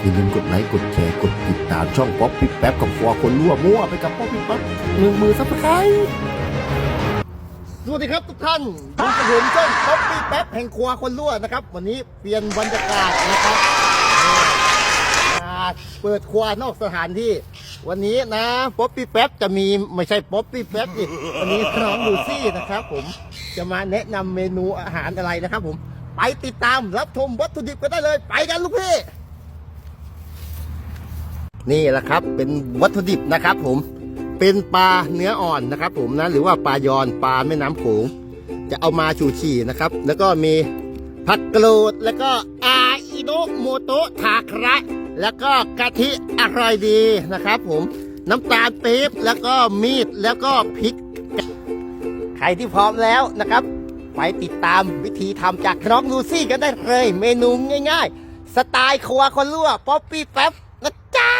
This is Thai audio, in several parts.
อย่าลืมกดไลค์กดแชร์กดติดตามช่องป๊อปปี้แป๊บกับฟัวคนรั่วมั่วไปกับป๊อปปี้แป๊บมือมือซับสไครต์สวัสดีครับทุกท่านอยู่กับผมช่องป๊อปปี้แป๊บแห่งครัวคนรั่วนะครับ วันนี้เปลี่ยนบรรยากาศนะครับมาเปิดครัวนอกสถานที่ วันนี้นะป๊อปปี้แป๊บจะมีไม่ใช่ป๊อปปี้แป๊บอีกวันนี้น้องลูซี่นะครับ ผมจะมาแนะนำเมนูอาหารอะไรนะครับ ผมไปติดตามรับชมวัตถุดิบกันได้เลย ไปกันลูกพี่ นี่แหละครับ เป็นวัตถุดิบนะครับ ผมเป็นปลาเนื้ออ่อนนะครับ ผมนะหรือว่าปลายอนปลาแม่น้ำโขงจะเอามาชูชีนะครับ แล้วก็มีผักกรูดแล้วก็อาอิโนโมโตะทาคระแล้วก็กะทิอร่อยดีนะครับ ผมน้ำตาลปี๊บแล้วก็มีดแล้วก็พริกใครที่พร้อมแล้วนะครับ ไปติดตามวิธีทำจากน้องลูซี่กันได้เลย เมนูง่าย ๆ สไตล์ครัวคนรั่วป๊อปปี้แป๊บนะจ๊ะ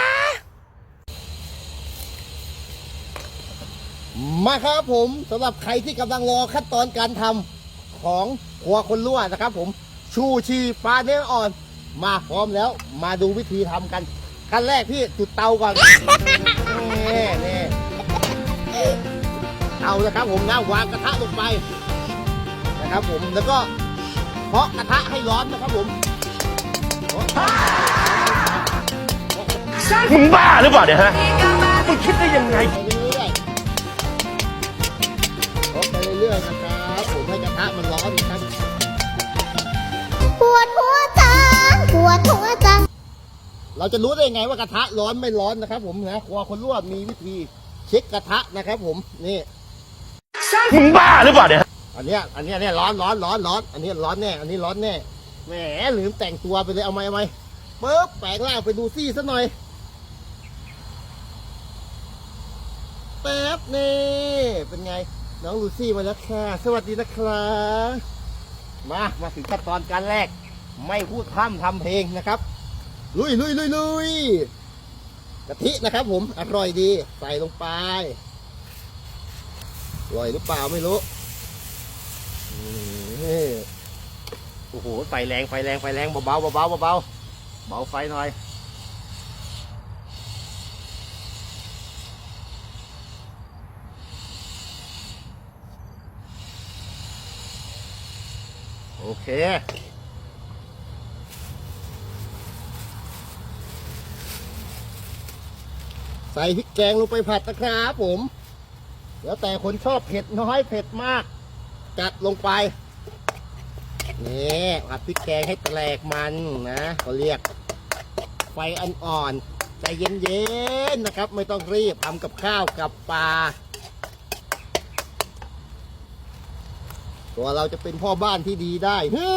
มาครับผมสำหรับใครที่กำลังรอขั้นตอนการทำของครัวคนรั่วนะครับ ผมชูชีปลาเนื้ออ่อน มาพร้อมแล้ว มาดูวิธีทำกันขั้นแรกพี่จุดเตาก่อนนี่นี่เตานะครับ ผมนะวางกระทะลงไปนะครับ ผมแล้วก็เพาะกระทะให้ร้อนนะครับ ผมมึงบ้าหรือเปล่าเนี่ยฮะมึงคิดได้ยังไง เรื่อยๆเพาะไปเรื่อยๆนะครับผมให้กระทะมันร้อนนะครับปวดหัวจังปวดหัวจังเราจะรู้ได้ไงว่ากระทะร้อนไม่ร้อนนะครับ ผมนะครัวคนรั่วมีวิธีเช็คกระทะนะครับ ผมนี่มึงบ้าหรือเปล่าเนี่ยอันเนี้ยอันเนี้ยเนี่ยร้อนร้อนร้อนร้อนอันนี้ร้อนแน่อันนี้ร้อนแน่แหมลืมแต่งตัวไปเลยเอาไหมเอาไหมปึ๊บแปลงร่างไปดูซี่ซะหน่อยแป๊บนี่เป็นไง น้องลูซี่มาแล้วค่ะ สวัสดีนะครับมา มาถึงขั้นตอนการแรก ไม่พูดพร่ำทำเพลงนะครับ ลุยลุยลุยลุยกะทินะครับผม อร่อยดี ใส่ลงไป อร่อยหรือเปล่าไม่รู้โอ้โห ไฟแรง ไฟแรง ไฟแรง เบาเบาเบาเบาเบาเบาไฟหน่อยโอ เค ใส่พริกแกงลงไปผัดนะครับผมแล้วแต่คนชอบเผ็ดน้อยเผ็ดมาก จัดลงไปนี่ผัดพริกแกงให้แตกมันนะเขาเรียก ไฟอ่อนๆใจเย็นๆนะครับ ไม่ต้องรีบทำกับข้าวกับปลา ตัวเราจะเป็นพ่อบ้านที่ดีได้เฮ้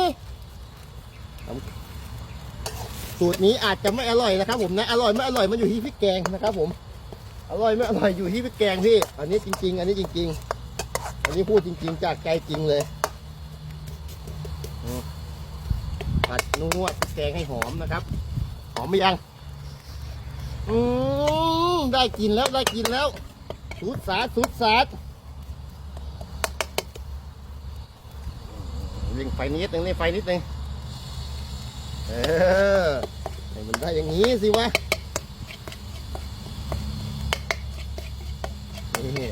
สูตรนี้อาจจะไม่อร่อยนะครับ ผมนะอร่อยไม่อร่อยมันอยู่ที่พริกแกงนะครับ ผม อร่อยไม่อร่อยอยู่ที่พริกแกงพี่ อันนี้จริง ๆ อันนี้จริง ๆ อันนี้พูดจริง ๆ จากใจจริงเลยผัดนวดพริกแกงให้หอมนะครับ หอมไหมยัง อืมได้กินแล้วได้กินแล้วสุดสาดสุดสา งไฟนิดนึงนี่ไฟนิดนึงเออให้มันได้อย่างนี้สิวะนี่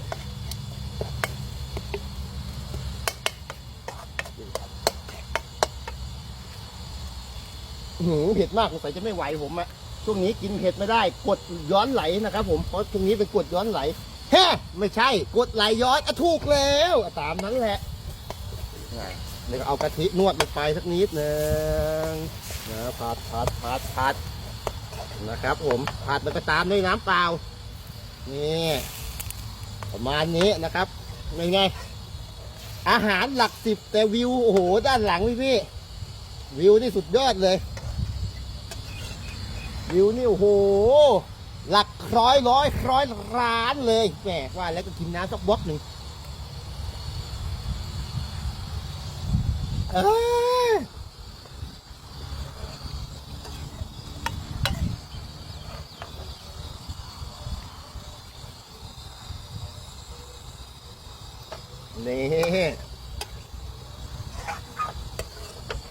หือเผ็ดมากสงสัยจะไม่ไหวผมอะช่วงนี้กินเผ็ดไม่ได้กดย้อนไหลนะครับ ผมเพราะช่วงนี้เป็นกดย้อนไหลแฮ่ไม่ใช่ กดไหลย้อนอะถูกแล้วอะตามนั้นแหละ ดี๋ยวเอากะทินวดลงไปสักนิดหนึ่งนะผัดผัดผัดผัดนะครับ ผมผัดแล้วก็ตามด้วยน้ำเปล่า นี่ประมาณนี้นะครับเป็นไง อาหารหลักสิบแต่วิวโอ้โหด้านหลังพี่พี่วิวนี่สุดยอดเลย วิวนี่โอ้โห หลักร้อยร้อยร้อยร้านเลยแหมว่าแล้วก็กินน้ำสักบล็อกหนึ่ง เอ้ยนี่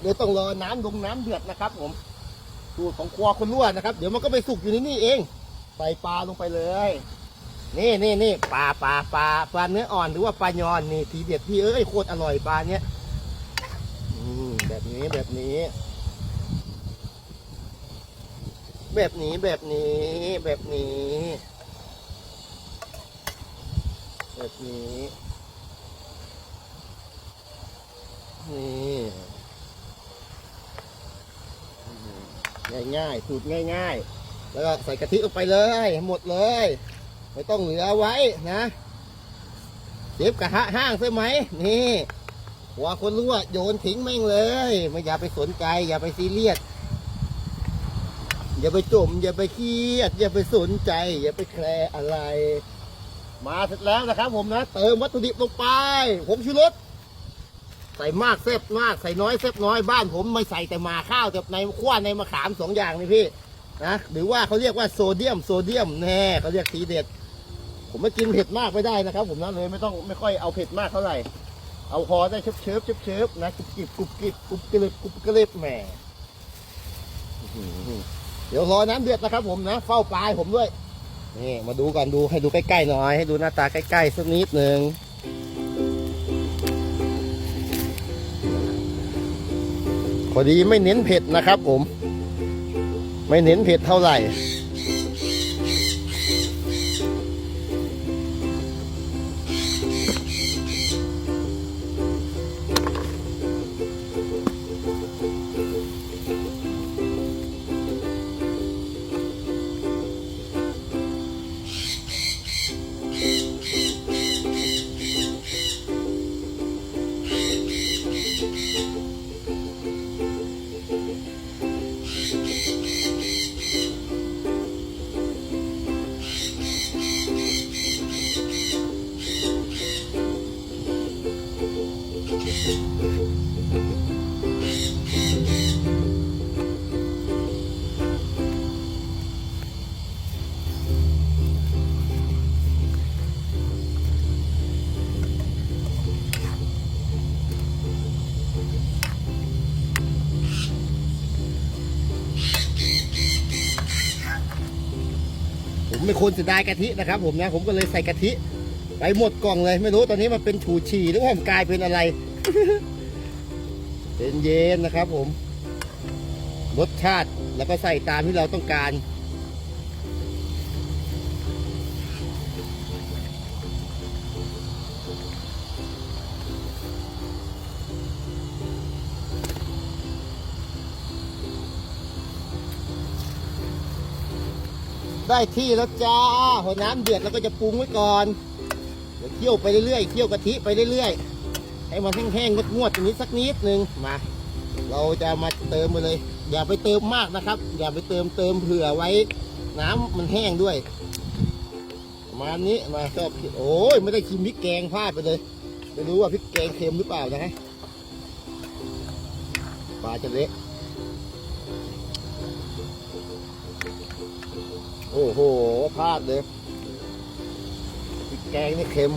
เดี๋ยวต้องรอน้ำลงน้ำเดือดนะครับผมสสูตรของครัวคนรั่วนะครับ เดี๋ยวมันก็ไปสุกอยู่ในนี่เอง ใส่ปลาลงไปเลย นี่นี่นี่ปลาปลาปลาปลาเนื้ออ่อนหรือว่าปลายอนนี่ทีเด็ดพี่เอ้ยโคตรอร่อยปลาเนี้ยอืมแบบนี้แบบ นี้ แบบนี้แบบนี้แบบนี้ แบบนี้ นี่ง่ายๆสูตรง่ายๆ แล้วก็ใส่กะทิลงไปเลย หมดเลย ไม่ต้องเหลือไว้นะเจ็บกระทะห้างใช่ไหม นี่ หัวคนรู้ว่าโยนทิ้งแม่งเลย ไม่อย่าไปสนใจ อย่าไปซีเรียสอย่าไปจม อย่าไปเครียด อย่าไปสนใจ อย่าไปแคร์อะไร มาเสร็จแล้วนะครับ ผมนะเติมวัตถุดิบลงไป ผมชูรสใส่มากเซฟมากใส่น้อยเซฟน้อยบ้านผมไม่ใส่แต่หมาข้าวกับในขั้วในมะขามสองอย่างนี่พี่นะหรือว่าเขาเรียกว่าโซเดียมโซเดียมแน่เขาเรียกทีเด็ด ผมไม่กินเผ็ดมากไม่ได้นะครับ ผมนะเลยไม่ต้องไม่ค่อยเอาเผ็ดมากเท่าไหร่ เอาพอได้เชิบเชิบเชิบเชิบนะกรุบกริบกรุบกริบกรุบกริบกรุบกริบแหมเดี๋ยวรอน้ำเดือดนะครับผมนะ เฝ้าปลายผมด้วย นี่มาดูก่อนดูให้ดูใกล้ๆหน่อย ให้ดูหน้าตาใกล้ๆสักนิดหนึ่งพอดีไม่เน้นเผ็ดนะครับผม ไม่เน้นเผ็ดเท่าไหร่ ผมเป็นคนเสียดายกะทินะครับ ผมนะผมก็เลยใส่กะทิไปหมดกล่องเลย ไม่รู้ตอนนี้มันเป็นฉูฉี่หรือว่ามันกลายเป็นอะไรเป็นเย็นนะครับ ผม รสชาติแล้วก็ใส่ตามที่เราต้องการ ได้ที่แล้วจ้าพอน้ำเดือดเราก็จะปรุงไว้ก่อนเดี๋ยวเคี่ยวไปเรื่อยๆเคี่ยวกะทิไปเรื่อยๆให้มันแห้งๆงวดๆตรงนี้สักนิดนึงมา เราจะมาเติมไปเลย อย่าไปเติมมากนะครับ อย่าไปเติมเติมเผื่อไว้ น้ำมันแห้งด้วยประมาณนี้มาชอบโอ้ยไม่ได้ชิมพริกแกงพลาดไปเลยไม่รู้ว่าพริกแกงเค็มหรือเปล่านะฮะปลาจะเละ โอ้โหพลาดเลยพริกแกงนี่เค็ม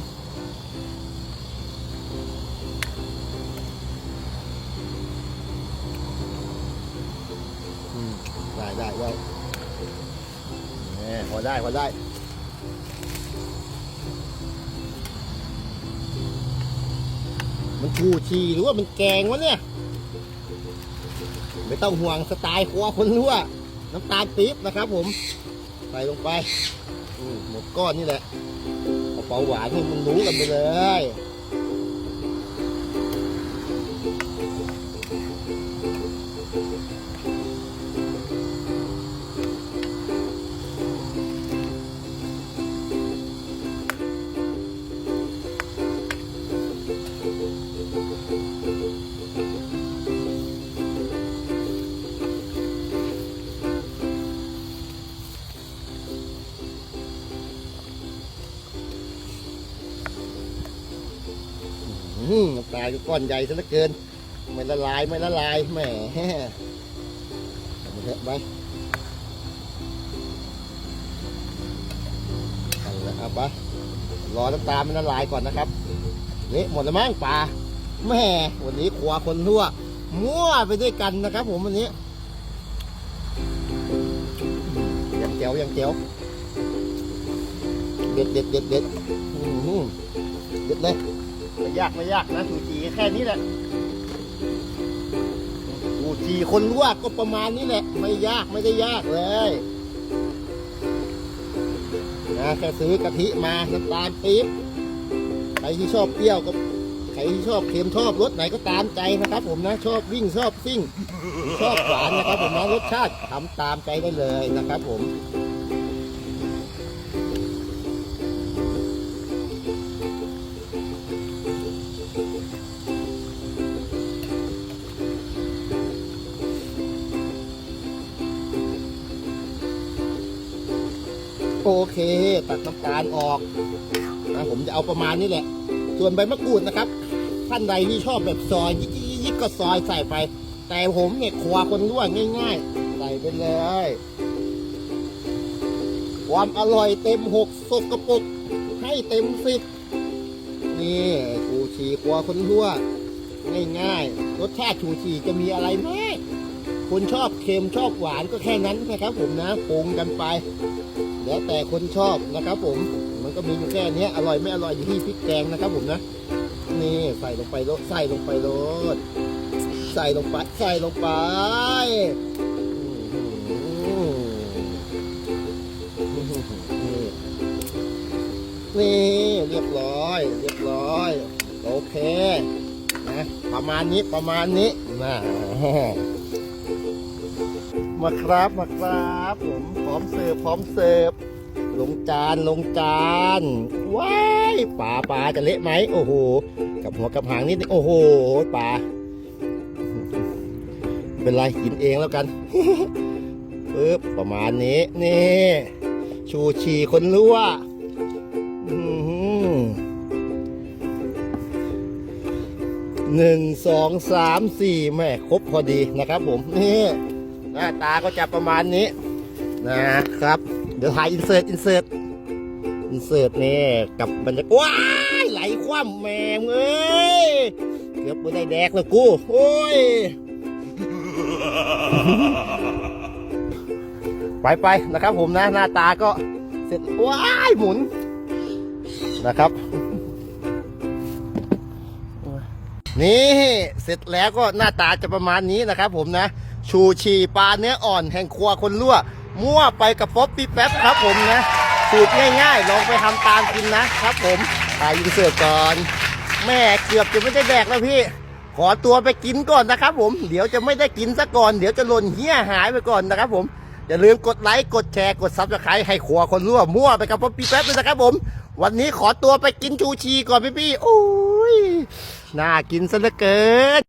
ได้ได้ได้พอได้พอได้มันชูชีหรือว่ามันแกงวะเนี่ย ไม่ต้องห่วงสไตล์ครัวคนรั่วน้ำตาลปี๊บนะครับผม ใส่ลงไปหมดก้อนนี่แหละเอาเปาหวานให้มันรู้กันไปเลย อืมน้ำตาก็ก้อนใหญ่ซะเหลือเกิน ไม่ละลายไม่ละลายแหมเอามาเถอะไปเอาละครับปะรอน้ำตามันละลายก่อนนะครับนี่หมดแล้วมั้งปลาแหม่วันนี้ครัวคนทั่ว มั่วไปด้วยกันนะครับผมวันนี้ยังแจ๋วย่างเจ๋วเด็ดเด็ดเด็ดเด็ดอื้อหือเด็ดเลย ไม่ยากไม่ยากนะชูชีแค่นี้แหละชูชีคนลวกก็ประมาณนี้แหละ ไม่ยากไม่ได้ยากเลยนะแค่ซื้อกะทิมาน้ำตาลปี๊บใครที่ชอบเปรี้ยวก็ใครที่ชอบเค็มชอบรสไหนก็ตามใจนะครับ ผมนะชอบวิ่งชอบซิ่ง ชอบหวานนะครับ ผมนะรสชาติทำตามใจได้เลยนะครับ ผม โอเค ตัดน้ำตาลออกนะผมจะเอาประมาณนี้แหละ ส่วนใบมะกรูดนะครับ ท่านใดที่ชอบแบบซอยยิกยิกยิกก็ซอยใส่ไป แต่ผมเนี่ยครัวคนร่วง่ายๆ ใส่ไปเลย ความอร่อยเต็มหกสกปรกให้เต็มสิบนี่ชูชีครัวคนรั่วง่ายๆ รสชาติชูชีจะมีอะไรไหม คนชอบเค็มชอบหวานก็แค่นั้นนะครับผมนะปรุงกันไป แล้วแต่คนชอบนะครับผมมันก็มีอยู่แค่เนี้ยอร่อยไม่อร่อยอยู่ที่พริกแกงนะครับผมนะนี่ใส่ลงไปโลดใส่ลงไปโลดใส่ลงไปใส่ลงไปนี่เรียบร้อย เรียบร้อย โอเคนะประมาณนี้ประมาณนี้นะ มาครับมาครับผมพร้อมเสิร์ฟพร้อมเสิร์ฟลงจานลงจานว้ายป่าป่าจะเละไหมโอ้โหกับหัวกับหางนิดนึงโอ้โหป่าเป็นไรกินเองแล้วกันปึ๊บประมาณนี้นี่ชูชีคนรั่วหนึ่งสองสามสี่แม่ครบพอดีนะครับผมนี่ หน้าตาก็จะประมาณนี้นะครับ เดี๋ยวถ่ายอินเสิร์ตอินเสิร์ตอินเสิร์ตนี่กับบรรยากาศว้ายไหลคว่ำแมงเอ้ยเกือบไม่ได้แดกเลยกู โอ้ย ไปไปนะครับผมนะ หน้าตาก็เสร็จว้ายหมุนนะครับนี่เสร็จแล้วก็หน้าตาจะประมาณนี้นะครับผมนะ ชูชีปลาเนื้ออ่อนแห่งครัวคนรั่ว มั่วไปกับป๊อปปี้แป๊บครับผมนะสูตรง่ายๆ ลองไปทำตามกินนะครับผมถ่ายยิงเสือก่อน แม่เกือบจะไม่ได้แดกแล้วพี่ ขอตัวไปกินก่อนนะครับผม เดี๋ยวจะไม่ได้กินซะก่อน เดี๋ยวจะหล่นเหี้ยหายไปก่อนนะครับผม อย่าลืมกดไลค์ กดแชร์ กดซับสไครต์ให้ครัวคนรั่วมั่วไปกับป๊อปปี้แป๊บเลยนะครับผม วันนี้ขอตัวไปกินชูชีก่อนพี่ๆโอ้ย น่ากินซะเหลือเกิน